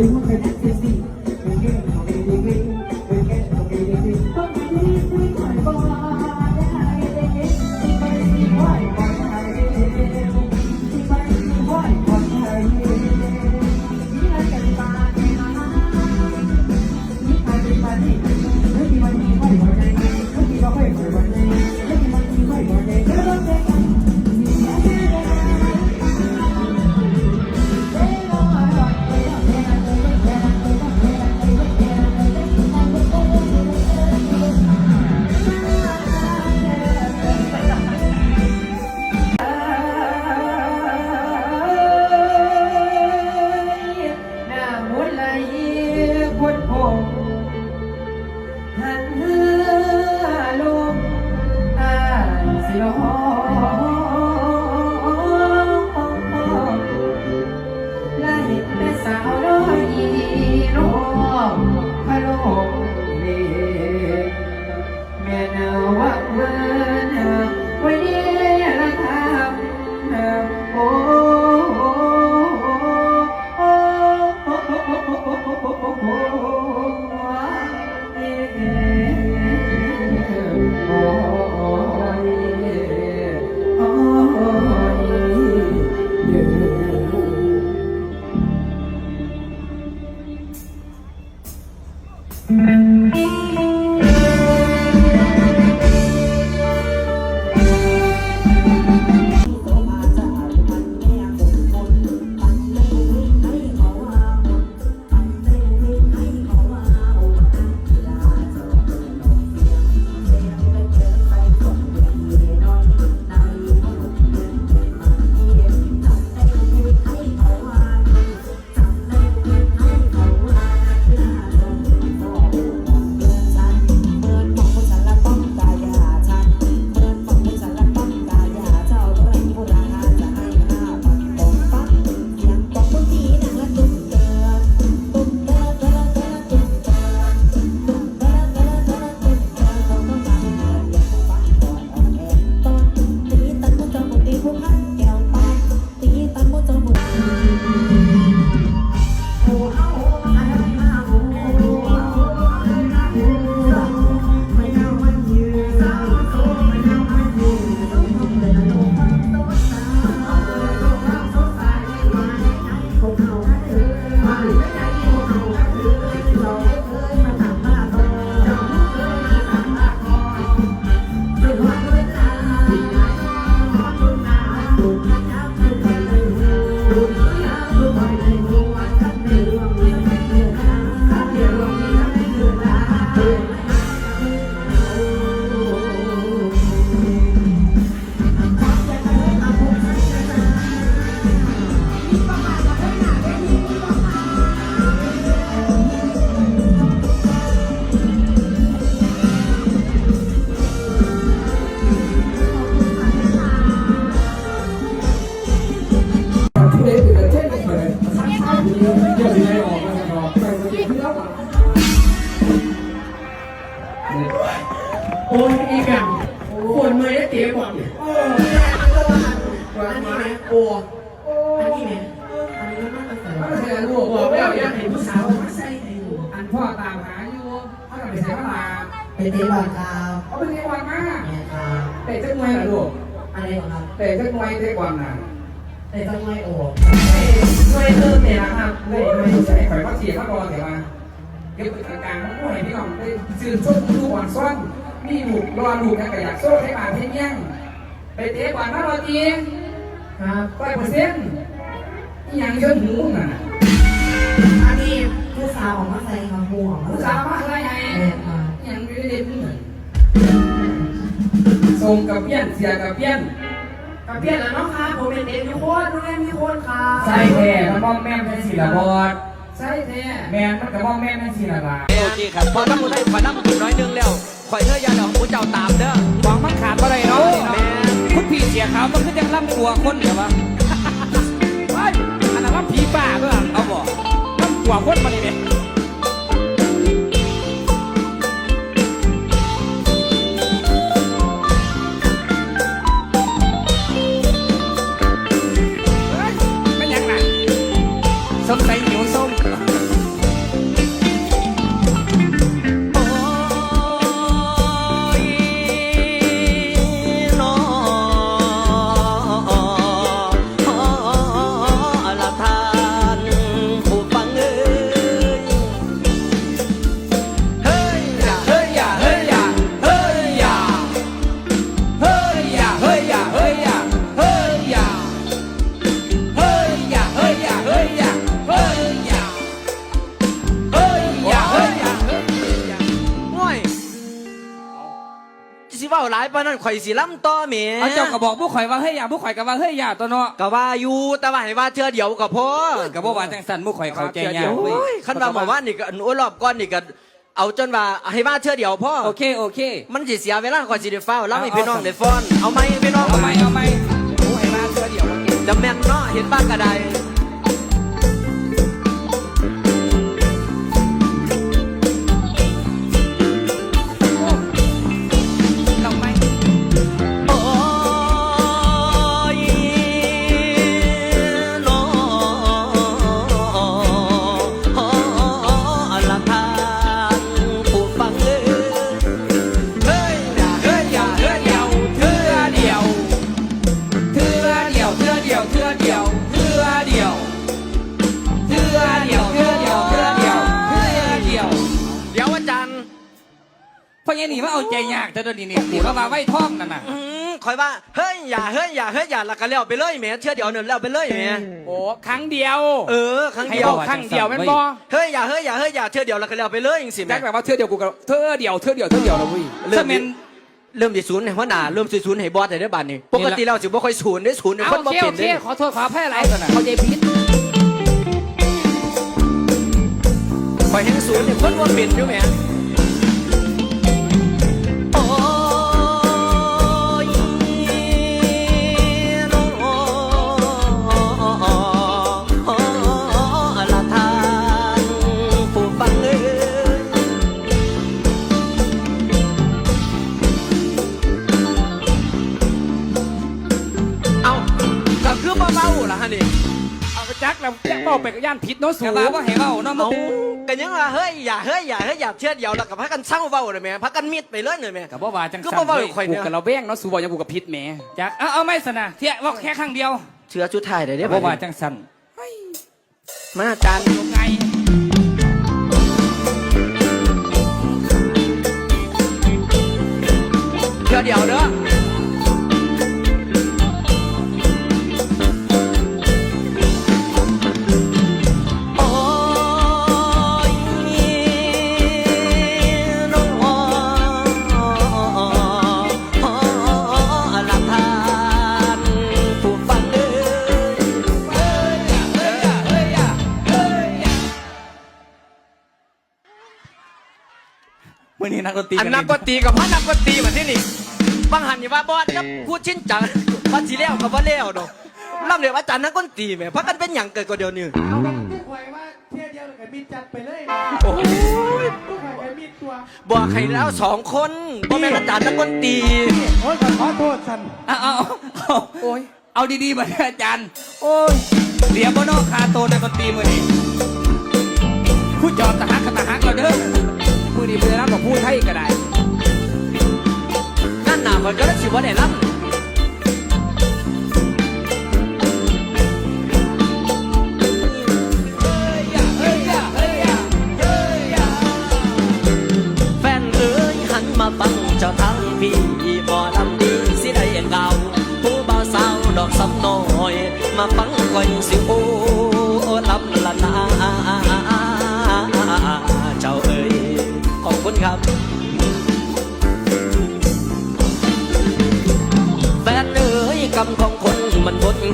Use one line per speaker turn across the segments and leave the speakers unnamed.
เสียงมั
นใค
ร
ตี อะ
ไรของครับ
เตะจักมวยเตะก่อนน่ะ
แต่ต้องไม่โอ้
มวยเติมเนี่ยนะครับไม่ไม่ใช่ข่อยว่าเสียเขารอเดี๋ยวมาเก็บอาการมันก็ให้พี่น้องได้ซื้อส้มดูอ่อนซ้อนมีลูกรอลูกนะก็อยากโซ่ให้บาดเทียงยังไปเตะก่อนนะรอจี
ครับ
ร้อยเปอร์เซ็นต์อีหยังเยอะหูน่ะ
อันนี้ผู้สาวของมาใส่ครับหัว
ผู้สาวมาอะไรไง
เนี่ยครับ
อีหยังไม่ได้เด็ดนี่ส่งกับเพี้ยนเสียกับเพี้ยน
กับเพี้ยนแล้วเนาะครับผมเป็นเด็กมีคนน้องแอมมีคนครับ
ใส่แท้มันมองแม่นเป็นสีละบอดใส่แท้แม่นมันก็มองแม่นเป็นสีละลา
โอเคครับพอน้ำมันได้ขอยน้ำมันน้อยนึงแล้วข่อยเธอยาดอกผู้เจ้าตามเด้อ
หวังมันขาดอะไรเนาะ
แม่
คุณพี่เสียขาวมันคือยังล่ำกลัวคนเหรอวะเฮ้ยอันนั้นล่ำผีป่าเพื่อ
เอาบ่
ล่ำกลัวคนมาดิเนี่ย ปา
นนั้นข่อยสิล้ำต่อแหม
เอาเจ้าก็บอกผู้ข่อยว่าเฮ้ยอย่าผู้ข่อยก็ว่าเฮ้ยอย่าตัวเนาะ
ก็ว่าอยู่แต่ว่าให้ว่าเทื่อเดียวก็พอ
ก็บอกว่าจังสันผู้ข่อยเข้าใจยาก
โอ้ยคันว่าหมู่บ้านนี่ก็อันโอ้รอบก้อนนี่ก็เอาจนว่าให้ว่าเทื่อเดียวพ่อ
โอเคโอเค
มันสิเสียเวลาก่อนสิได้เฝ้าแล้วให้พี่น้องได้ฟ้อนเอาไหมพี่น้อง
เอาไหมเอาไหมโอ้ยมาเสือเดียวเมื่อกี้
จะแม่นเนาะเห็นบ้างก็ได้ นี่
ว่าเอาใจยากแต่ตัวนี้นี่นี่ว่ามาไว้ท่องนั่นน่ะ
อืมคอยว่าเฮ้ยอย่าเฮ้ยอย่าเฮ้ยอย่าแล้วก็แล้วไปเลยแหม่เทื่อเดียวเนี่ยแล้วไปเลยแหม่
โอ้ครั้งเดียว
เออครั้ง
ให้
เดียว
บอกครั้งเดียวแม่นบ่
เฮ้ยอย่าเฮ้ยอย่าเฮ้ยอย่าเทื่อเดียวแล้วก็แล้วไปเลยจังสิ
แจ็
แม่
คแบบว่าเทือเดียวกูกับเทือเดียวเทือเดียวเทือเดียวแล้วเว้ย
เริ่
ถ้ามแม่น
เริ่มที่ศูนย์ให้หัวหน้าเริ่มที่ศูนย์ให้บอสได้เด้อบัดนี้ปกติเราสิบ่ค่อยศูนย์ได้ศูนย์เนี่ย
เอา
คน
โอ
บ่
เค
เป็
โอนเค
เด้
ขอโทษขออภัยอะไรเขาใจผิด
ข่อยแห่งศูนย์เนี่ยคนบ่เป็นอยู่แหม บ
อกไปกับย่านผิดเนาะสูว่าว่าให้เว้าเนาะมึ
เอา
ง
กันยังว่าเฮ้ยอย่าเฮ้ยอย่าเฮ้ยอย่าเชื่อเดียวแล้วกับพักกันเศร้าเบาเลยแม่พักกันมิดไปเลยเลยแม่
กับบ่ว่าจัง
ก็
สัน
บ่ว่า
เว้ย
ข่อยเนี่
กู
ย
กับเราแบ่งเนาะสูบอกยังกูกับผิดแหมจักเอาเอาไม่สนะเที่ยว่าแค่ครั้งเดียว
เชื่อชุดไทยได้เด้
บ่ว่าจังสัน
มาอาจารย์
ยังไง
เชื่อเดียวเด้อโอ้
มื่อนี้นักดนตรี
อันนักดนตรีกับพระนักดนตรีแบบที่นี่บางหันอย่าว่าบอสกับพูดชิ้นจังว่าสีแล้วกับว่าแล้วดอกล่ำเดี๋ยวอาจารย์นักดนตรีแหม่พักกันเป็นอย่างเกิดก็เดียวนี่
เอาแบบที่ข่อยว่าเที่ยเดียวกับมิดจัดไปเลยนะ
โอ้โห
ผู้ข่อยกับมิด
ตัว
บอกให้แล้วสองคนบ่แม่นอาจารย์นักดนตรี
โอ้ยขอขอโทษสัน
เอาเอาเอาโอ้ยเอาดีๆมาเลยอาจารย์ โอ้ยเสียบ่นอกคาโตในดนตรีมือนี้ผู้จอมตะหักกับตะหักเราเด้อ มือนี้เพื่อนรับกับผู้ไทยก็ได้
นั่นหน่ะมันก็ได้สิวว่าได้รับแฟนเอ้ยหันมาฟังเจ้าทั้งพี่บ่ลำดีสิได้เก่าผู้บ่าวสาวดอกสำน้อย มาฟังก่อยสิโอ้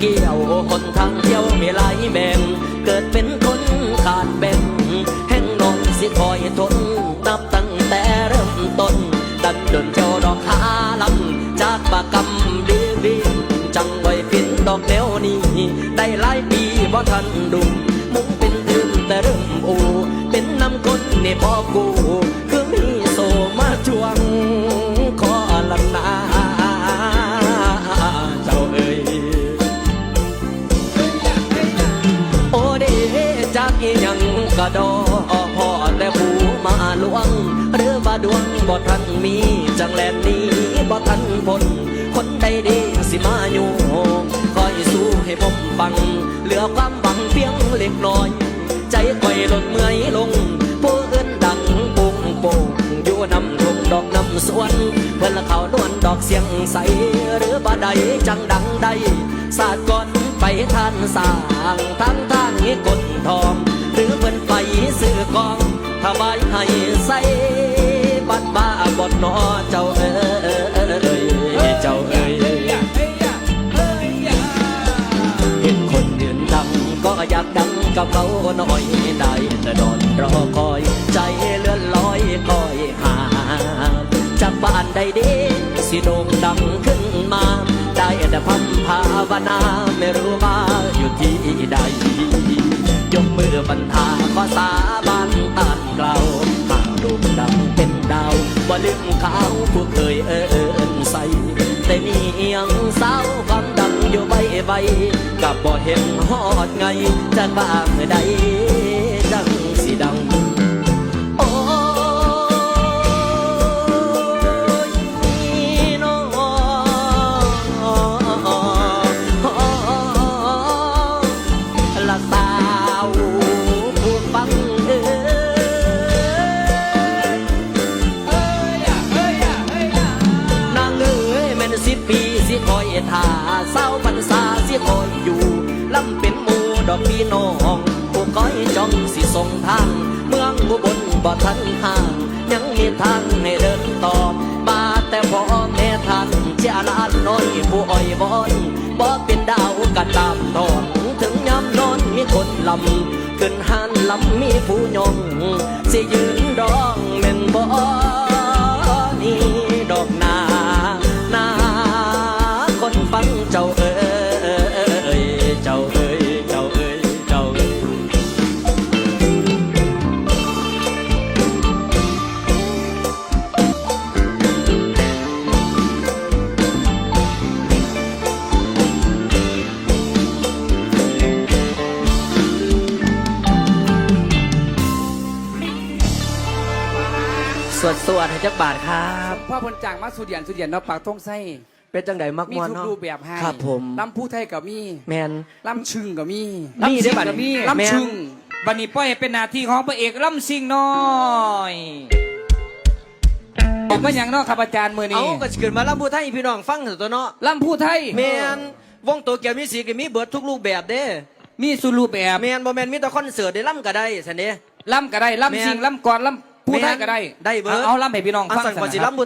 เกี่ยวคนทางเที่ยวมีหลายแบ่งเกิดเป็นคนขาดแบ่งแห่งนอนสิคอยทนนับตั้งแต่เริ่มต้น ดันดนเจ้าดอกหาลำจากปากกำดีดีจังไว้เป็นดอกแนวนี้ ได้หลายปีบ่ทันดุมมุงเป็นดืมแต่เริ่มอูเป็นน้ำก้นนี่อกู ดอพ่อแต่ผูมาลวง หรือว่าดวงบ่ทันมี จังแลนนี้บ่ทันพ้นคนใดดีสิมาอยู่คอยสู้ให้ผมฟัง เหลือความหวังเพียงเล็กน้อย ใจคอยลดเมื่อยลงผู้อื่นดังปุงโป่งอยู่นำทงดอกนำสวนเพื่อนละเขานวลดอกเสียงใส หรือบ่ใดจังดังใดสาดก่อนไปทานสร้างทั้งทางนี้กดทอง หรือเพิ่นไปซื้อกองถวายให้ใส่บัดบ้าบดนอเจ้าเอ้ยเจ้าเอ้ยเห็นคนยืนดังก็อยากดังกับเขาหน่อยได้แต่นอนรอคอย ใจเลื่อนลอยคอยหาจากบ้านใดเด้สิโด่งดังขึ้นมา ได้แต่พัมภาวนาไม่รู้ว่าอยู่ที่ใด มือบรรทาขอสาบานตานกล่าหากด่งดำเป็นดาวบ่ลืมเขาผู้เคยเอินใส่แต่นี่ยังสาวความดังอยู่ใบใบกับบ่เห็นฮอดไงจากบ้างใด ทาเศร้าพรรษาสิคอยอยู่ลำเป็นหมูดอกพี่น้องผู้คอยจ้องสิส่งทาง เมืองบุบนบ่ทันห่าง ยังมีทางให้เดินต่อมาแต่พ่อแม่ท่านเจ้าลานน้อยผู้อ้อยวอนบ่เป็นดาวกระตามทองถึงยามนอนมีคนลำขึ้นหันลำมีผู้ยงสิยืนร้องแม่นบ่นี่ดอก บาทครับ
พ่อพนจางมาสุดเดียนสุดเดียนเนาะปากท้องไส้
เป็นจังไดมัก
มี
มวน
ทุก
เนาะ
รูปแบบให้
ครับผม
ลำผู้ไทยก็มี
แมน
ลำชึงก็มี
มีได้บัด
ก็มี
แม่น
ลำชึงบันนี้ปล่อยให้เป็นหน้าที่ของพระเอกลำซิงน้อยบอกมาอย่างเนาะครับอาจารย์มือ
เอา
นี้
ก็สิเกิดมาลำพูไทยให้พี่น้องฟังเถอะตัวเนาะ
ลำผู้ไทย
แมนวงตัวเกี่ยวมีสีก็มีเบิดทุกรูปแบบเด้
มีสุรูปแบบ
แมนบ่แมนมีแต่คอนเสิร์ตได้ล่ำก็ได้สันเด้
ลำก็ได้ลำซิง
แม่น
ลำกรลำ ผู้ไทยก็ได้
ได้เบิด
เอาเอาลำให้พี่น้อง
อัน
ฟัง
สั่ง
สั
ก่อน
น
สิ
นะครับ
ล่ำพู